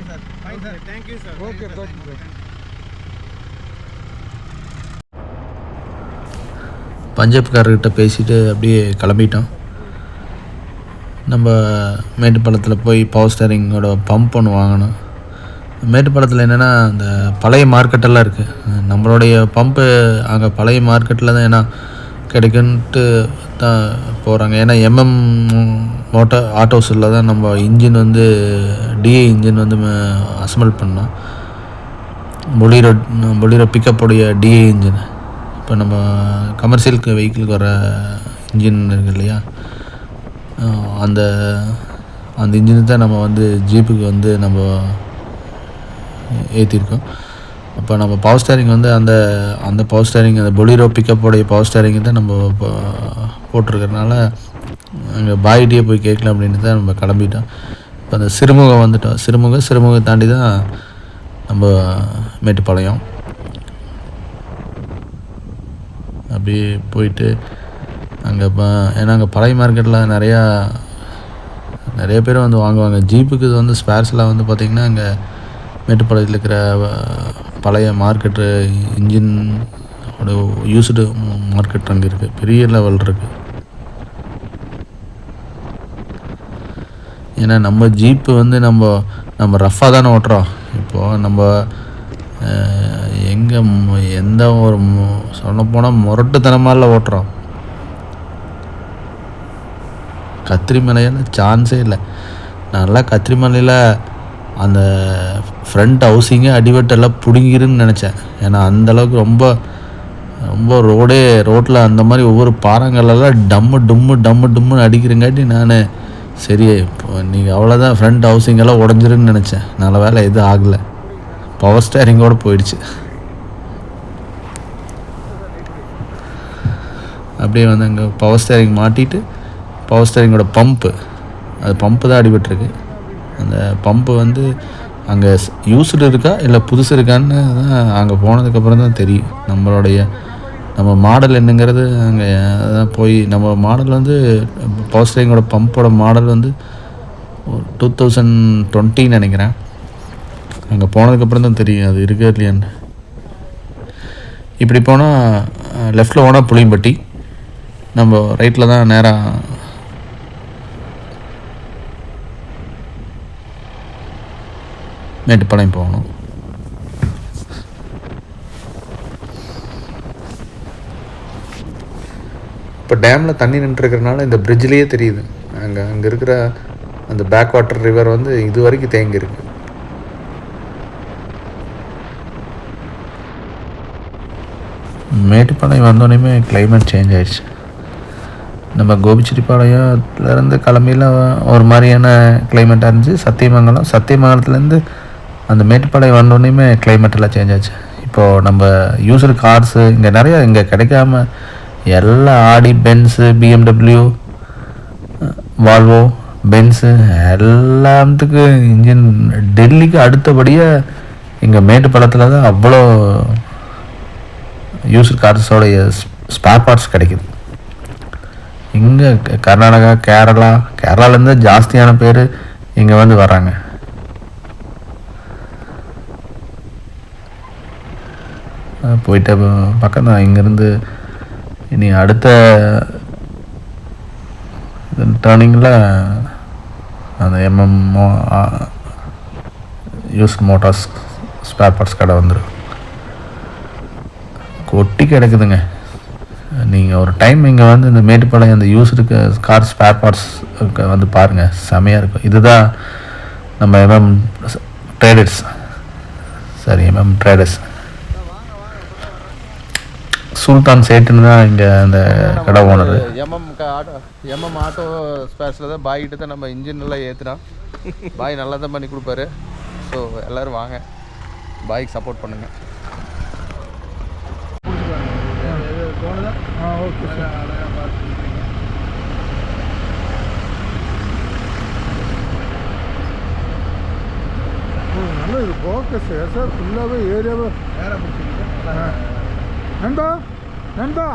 Okay sir fine sir thank you sir okay thank you sir பஞ்சாப்காரர்கிட்ட பேசிட்டு அப்படியே கிளம்பிட்டோம். நம்ம மேட்டுப்பாளத்தில் போய் பவர் ஸ்டேரிங்கோட பம்ப் ஒன்று வாங்கணும். மேட்டுப்பாளத்தில் என்னென்னா அந்த பழைய மார்க்கெட்டெல்லாம் இருக்குது நம்மளுடைய பம்பு அங்கே பழைய மார்க்கெட்டில் தான் ஏன்னா கிடைக்குன்ட்டு தான் போகிறாங்க ஏன்னா எம்எம் மோட்டார் ஆட்டோஸில் தான் நம்ம இன்ஜின் வந்து டிஏ இன்ஜின் வந்து அசம்பிள் பண்ணோம் பொலிரோ பொலிரோ பிக்கப்புடைய டிஏ இன்ஜின் இப்போ நம்ம கமர்ஷியலுக்கு வெஹிக்கிளுக்கு வர இன்ஜின் இருக்கு இல்லையா? அந்த அந்த இன்ஜினை தான் நம்ம வந்து ஜீப்புக்கு வந்து நம்ம ஏற்றிருக்கோம் அப்போ நம்ம பவர் ஸ்டேரிங் வந்து அந்த அந்த பவர் ஸ்டேரிங் அந்த பொலிரோ பிக்கப்புடைய பவர் ஸ்டேரிங் தான் நம்ம இப்போ போட்டிருக்கறனால அங்கே பாய்கிட்டே போய் கேட்கலாம் அப்படின்னு தான் நம்ம கிளம்பிட்டோம். இப்போ அந்த சிறுமுகம் வந்துட்டோம். சிறுமுகம் சிறுமுகம் தாண்டி தான் நம்ம மேட்டுப்பாளையம். அப்படியே போயிட்டு அங்கே இப்போ ஏன்னா அங்கே பழைய மார்க்கெட்டில் நிறையா நிறைய பேர் வந்து வாங்குவாங்க. ஜீப்புக்கு இது வந்து ஸ்பேர்ஸ்லாம் வந்து பார்த்திங்கன்னா அங்கே மேட்டுப்பாளையத்தில் இருக்கிற பழைய மார்க்கெட்டு இன்ஜின் யூஸ்டு மார்க்கெட் அங்கே இருக்குது பெரிய லெவல் இருக்குது ஏன்னா நம்ம ஜீப்பு வந்து நம்ம நம்ம ரஃப்பாக தானே ஓட்டுறோம். இப்போது நம்ம எங்கே எந்த ஒரு சொல்லப்போனால் முரட்டுத்தனமால ஓட்டுறோம். கத்திரி சான்ஸே இல்லை. நல்லா கத்திரி மலையில் அந்த ஃப்ரண்ட் ஹவுசிங்கே அடிவட்டெல்லாம் பிடுங்கிருன்னு நினச்சேன். ஏன்னா அந்தளவுக்கு ரொம்ப ரொம்ப ரோடே ரோட்டில் அந்த மாதிரி ஒவ்வொரு பாறாங்கல்லாம் டம்மு டும்மு டம்மு டும்முன்னு அடிக்கிறங்காட்டி நான் சரி இப்போ நீங்கள் அவ்வளோதான் ஃப்ரண்ட் ஹவுசிங் எல்லாம் உடஞ்சிருன்னு நினச்சேன். நல்ல வேலை எதுவும் ஆகலை. பவர் ஸ்டேரிங்கோடு போயிடுச்சு. அப்படியே வந்து அங்கே பவர் ஸ்டேரிங் மாட்டிட்டு பவர் ஸ்டேரிங்கோட பம்ப்பு அது பம்ப்பு தான் அடிபட்டிருக்கு. அந்த பம்ப்பு வந்து அங்கே யூஸ்டு இருக்கா இல்லை புதுசு இருக்கான்னு தான் அங்கே போனதுக்கப்புறம் தான் தெரியும். நம்மளுடைய நம்ம மாடல் என்னங்கிறது அங்கே அதான் போய் நம்ம மாடல் வந்து பவர் ஸ்டேரிங்கோட பம்போட மாடல் வந்து டூ தௌசண்ட் டுவெண்ட்டின்னு நினைக்கிறேன். அங்கே போனதுக்கப்புறம் தான் தெரியும் அது இருக்கா இல்லையான்னு. இப்படி போனால் லெஃப்டில் போனால் புளியம்பட்டி நம்ம ரைட்டில் தான் நேராக மேட்டுப்பாளையம் போகணும். இப்போ டேமில் தண்ணி நின்றுருக்கிறனால இந்த பிரிட்ஜ்லேயே தெரியுது. அங்கே அங்கே இருக்கிற அந்த பேக் வாட்டர் ரிவர் வந்து இது வரைக்கும் தேங்கியிருக்கு. மேட்டுப்பாளையம் வந்தோடனே கிளைமேட் சேஞ்ச் ஆயிடுச்சு. நம்ம கோபிச்செட்டிப்பாளையத்துலேருந்து கிளம்பியில் ஒரு மாதிரியான கிளைமேட்டாக இருந்துச்சு. சத்தியமங்கலம் சத்தியமங்கலத்துலேருந்து அந்த மேட்டுப்பாளையம் வந்தோடனே கிளைமேட்டெல்லாம் சேஞ்ச் ஆச்சு. இப்போது நம்ம யூசர் கார்ஸு இங்கே நிறையா இங்கே கிடைக்காம எல்லா Audi Benz BMW Volvo Benz எல்லாத்துக்கும் இன்ஜின் டெல்லிக்கு அடுத்தபடியாக இங்கே மேட்டுப்பாளையத்தில் தான் அவ்வளோ யூசர் கார்ஸோடைய ஸ்பேர் பார்ட்ஸ் கிடைக்குது. இங்கே கர்நாடகா கேரளா கேரளாலேருந்து ஜாஸ்தியான பேர் இங்கே வந்து வராங்க அஹ் போயிட்டு பக்கம் தான் இங்கேருந்து இனி அடுத்த டேர்னிங்கில் அந்த MM use motors spare parts கடை வந்துடும் கொட்டி கிடக்குதுங்க. நீங்கள் ஒரு டைம் இங்கே வந்து இந்த மேட்டுப்பாளையம் அந்த யூஸ்டுக்கு கார் ஸ்பேர் பார்ட்ஸ் வந்து பாருங்கள் செமையாக இருக்கும். இதுதான் நம்ம எம்எம் ட்ரேடர்ஸ் சரி எம்எம் ட்ரேடர்ஸ் சுல்தான் சேட்டுன்னு தான் இங்கே அந்த கடை owner. MM auto MM auto ஸ்பேர்ஸில் தான் பாய் கிட்ட தான் நம்ம இன்ஜின் எல்லாம் ஏற்றுனோம் பாய் நல்லா தான் பண்ணி கொடுப்பாரு. ஸோ எல்லோரும் வாங்க. பாய்க்கு சப்போர்ட் பண்ணுங்கள் ஆ ஓகே சார் நல்ல இது ஃபோக்கஸ் சார் ஃபுல்லாகவே ஏரியாவே நண்பா நண்பா.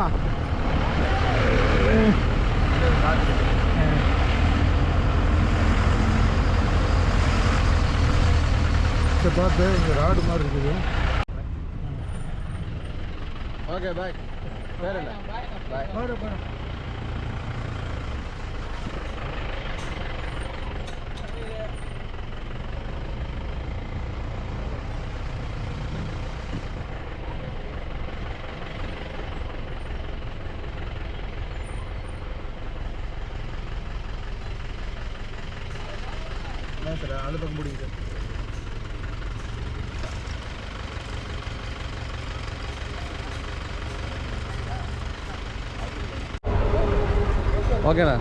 சரி பார்த்து இங்கே ராடு மாதிரி இருக்குது. ஓகே பாய் வேற பாய் பாரு பாரு. என்ன அந்த பக்கம் முடியுது. ஓகேண்ணா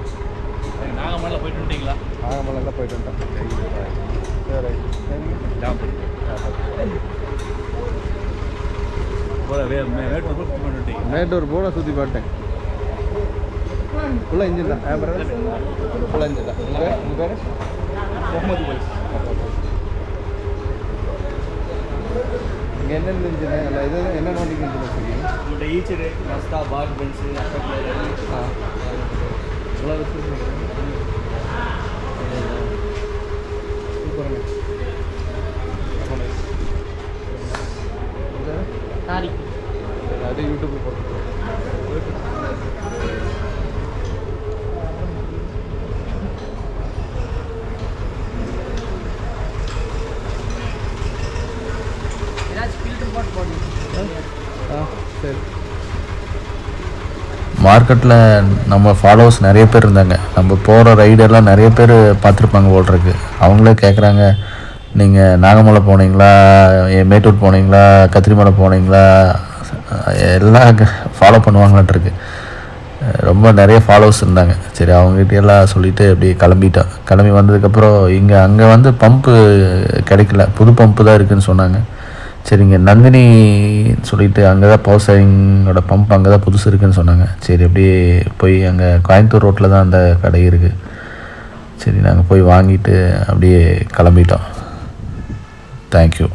நாகமலை போயிட்டு வந்துட்டீங்களா? நாகமலையில் போயிட்டு சரி பண்ணிட்டீங்க மேட்டூர் பூரா சுற்றி பார்த்தேன் ஃபுல்லாக இன்ஜின் தான். ஃபுல்லாக இன்ஜின் தான். உங்கள் பேர் உங்கள் பேர்? முகமது பாய்ஸ் இங்கே என்னென்ன இன்ஜின் இல்லை இது என்னென்ன வண்டிக்கு இன்ஜின் வச்சுருக்கீங்க உங்கள்கிட்ட ஈச்சரு மஸ்தா பார் பென்ஸு ஆ. இவ்வளோ வச்சுருக்கீங்க சாரி அது யூடியூப் போட்டு ஏதாச்சும் ஃபில்டர் போட்டு போடணும் ஆ சரி மார்க்கெட்டில் நம்ம ஃபாலோவர்ஸ் நிறைய பேர் இருந்தாங்க. நம்ம போகிற ரைடெல்லாம் நிறைய பேர் பார்த்துருப்பாங்க ஓடுறதுக்கு அவங்களே கேட்குறாங்க நீங்கள் நாகமலை போனீங்களா? மேட்டூர் போனீங்களா? கத்திரிமலை போனீங்களா? எல்லாம் ஃபாலோ பண்ணுவாங்களான்ட்ருக்கு. ரொம்ப நிறைய ஃபாலோவர்ஸ் இருந்தாங்க. சரி அவங்ககிட்ட எல்லாம் சொல்லிவிட்டு அப்படியே கிளம்பிட்டோம். கிளம்பி வந்ததுக்கப்புறம் இங்கே அங்கே வந்து பம்பு கிடைக்கல. புது பம்பு தான் இருக்குதுன்னு சொன்னாங்க. சரிங்க. நந்தினி சொல்லிட்டு அங்கே தான் பவர் சேவிங்கோட பம்ப் அங்கே தான் புதுசு இருக்குன்னு சொன்னாங்க. சரி அப்படியே போய் அங்கே கோயம்புத்தூர் ரோட்டில் தான் அந்த கடை இருக்குது சரி நாங்கள் போய் வாங்கிட்டு அப்படியே கிளம்பிட்டோம். தேங்க்யூ